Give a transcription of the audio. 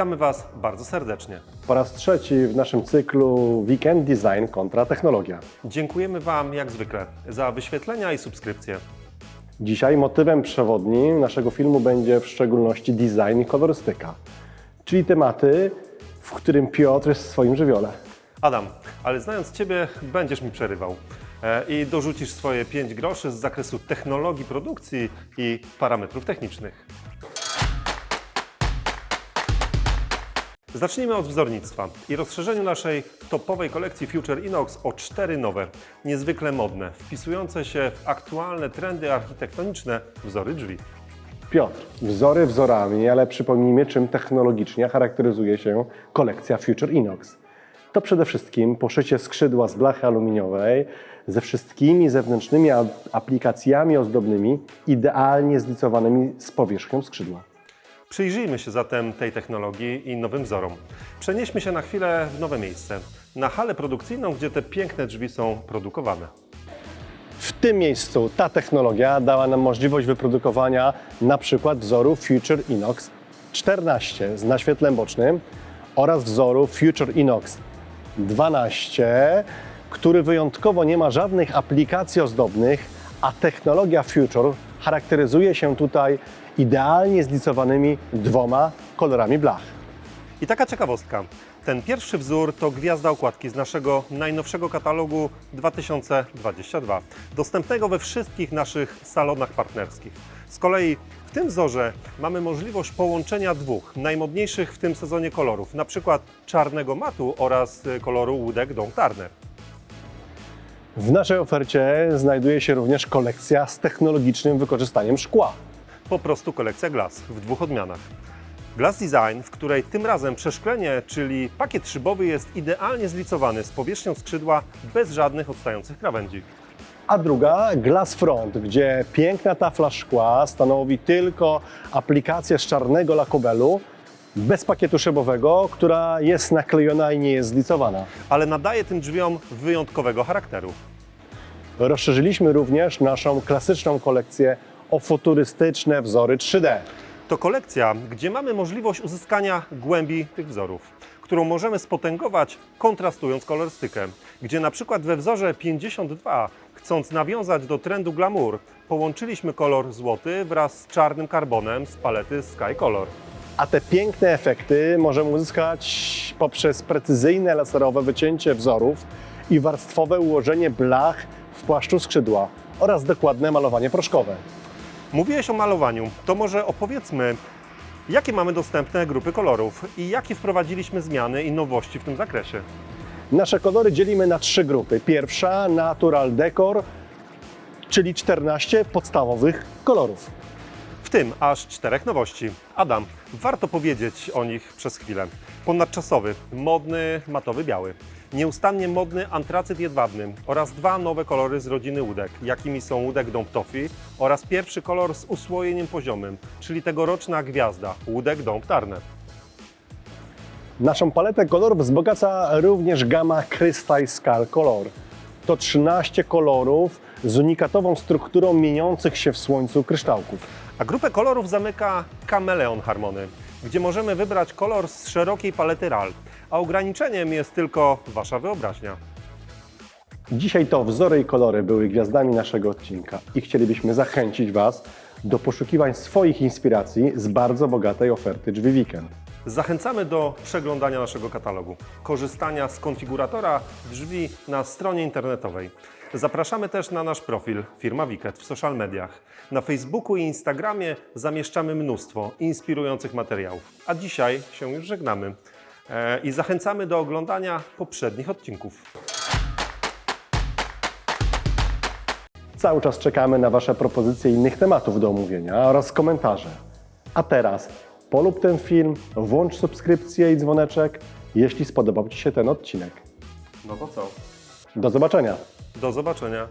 Witamy Was bardzo serdecznie. Po raz trzeci w naszym cyklu Weekend Design kontra technologia. Dziękujemy Wam jak zwykle za wyświetlenia i subskrypcje. Dzisiaj motywem przewodnim naszego filmu będzie w szczególności design i kolorystyka, czyli tematy, w którym Piotr jest w swoim żywiole. Adam, ale znając Ciebie, będziesz mi przerywał e, i dorzucisz swoje 5 groszy z zakresu technologii produkcji i parametrów technicznych. Zacznijmy od wzornictwa i rozszerzeniu naszej topowej kolekcji Future Inox o cztery nowe, niezwykle modne, wpisujące się w aktualne trendy architektoniczne wzory drzwi. Piotr, wzory wzorami, ale przypomnijmy, czym technologicznie charakteryzuje się kolekcja Future Inox. To przede wszystkim poszycie skrzydła z blachy aluminiowej ze wszystkimi zewnętrznymi aplikacjami ozdobnymi, idealnie zlicowanymi z powierzchnią skrzydła. Przyjrzyjmy się zatem tej technologii i nowym wzorom. Przenieśmy się na chwilę w nowe miejsce, na halę produkcyjną, gdzie te piękne drzwi są produkowane. W tym miejscu ta technologia dała nam możliwość wyprodukowania na przykład wzoru Future Inox 14 z naświetlem bocznym oraz wzoru Future Inox 12, który wyjątkowo nie ma żadnych aplikacji ozdobnych, a technologia Future charakteryzuje się tutaj idealnie zlicowanymi dwoma kolorami blach. I taka ciekawostka. Ten pierwszy wzór to gwiazda okładki z naszego najnowszego katalogu 2022, dostępnego we wszystkich naszych salonach partnerskich. Z kolei w tym wzorze mamy możliwość połączenia dwóch najmodniejszych w tym sezonie kolorów, na przykład czarnego matu oraz y, koloru łódek Dom Turner. W naszej ofercie znajduje się również kolekcja z technologicznym wykorzystaniem szkła. Po prostu kolekcja Glass w dwóch odmianach. Glass Design, w której tym razem przeszklenie, czyli pakiet szybowy jest idealnie zlicowany z powierzchnią skrzydła bez żadnych odstających krawędzi. a druga Glass Front, gdzie piękna tafla szkła stanowi tylko aplikację z czarnego lakobelu bez pakietu szybowego, która jest naklejona i nie jest zlicowana. Ale nadaje tym drzwiom wyjątkowego charakteru. Rozszerzyliśmy również naszą klasyczną kolekcję o futurystyczne wzory 3D. To kolekcja, gdzie mamy możliwość uzyskania głębi tych wzorów, którą możemy spotęgować kontrastując kolorystykę, gdzie na przykład we wzorze 52, chcąc nawiązać do trendu glamour, połączyliśmy kolor złoty wraz z czarnym karbonem z palety Sky Color. A te piękne efekty możemy uzyskać poprzez precyzyjne laserowe wycięcie wzorów i warstwowe ułożenie blach w płaszczu skrzydła oraz dokładne malowanie proszkowe. Mówiłeś o malowaniu, to może opowiedzmy, jakie mamy dostępne grupy kolorów i jakie wprowadziliśmy zmiany i nowości w tym zakresie. Nasze kolory dzielimy na trzy grupy. Pierwsza Natural Decor, czyli 14 podstawowych kolorów. W tym aż czterech nowości. Adam, warto powiedzieć o nich przez chwilę. Ponadczasowy, modny, matowy biały. Nieustannie modny antracyt jedwabny oraz dwa nowe kolory z rodziny łódek, jakimi są łódek Dom Toffee oraz pierwszy kolor z usłojeniem poziomym, czyli tegoroczna gwiazda, łódek Dom Turner. Naszą paletę kolorów wzbogaca również gama Crystal Skull Color. To 13 kolorów z unikatową strukturą mieniących się w słońcu kryształków. A grupę kolorów zamyka Kameleon Harmony, gdzie możemy wybrać kolor z szerokiej palety RAL, a ograniczeniem jest tylko Wasza wyobraźnia. Dzisiaj to wzory i kolory były gwiazdami naszego odcinka i chcielibyśmy zachęcić Was do poszukiwań swoich inspiracji z bardzo bogatej oferty Drzwi Weekend. Zachęcamy do przeglądania naszego katalogu, korzystania z konfiguratora drzwi na stronie internetowej. Zapraszamy też na nasz profil Firma Wiket w social mediach. Na Facebooku i Instagramie zamieszczamy mnóstwo inspirujących materiałów. A dzisiaj się już żegnamy i zachęcamy do oglądania poprzednich odcinków. Cały czas czekamy na Wasze propozycje innych tematów do omówienia oraz komentarze. A teraz polub ten film, włącz subskrypcję i dzwoneczek, jeśli spodobał Ci się ten odcinek. No to co? Do zobaczenia! Do zobaczenia.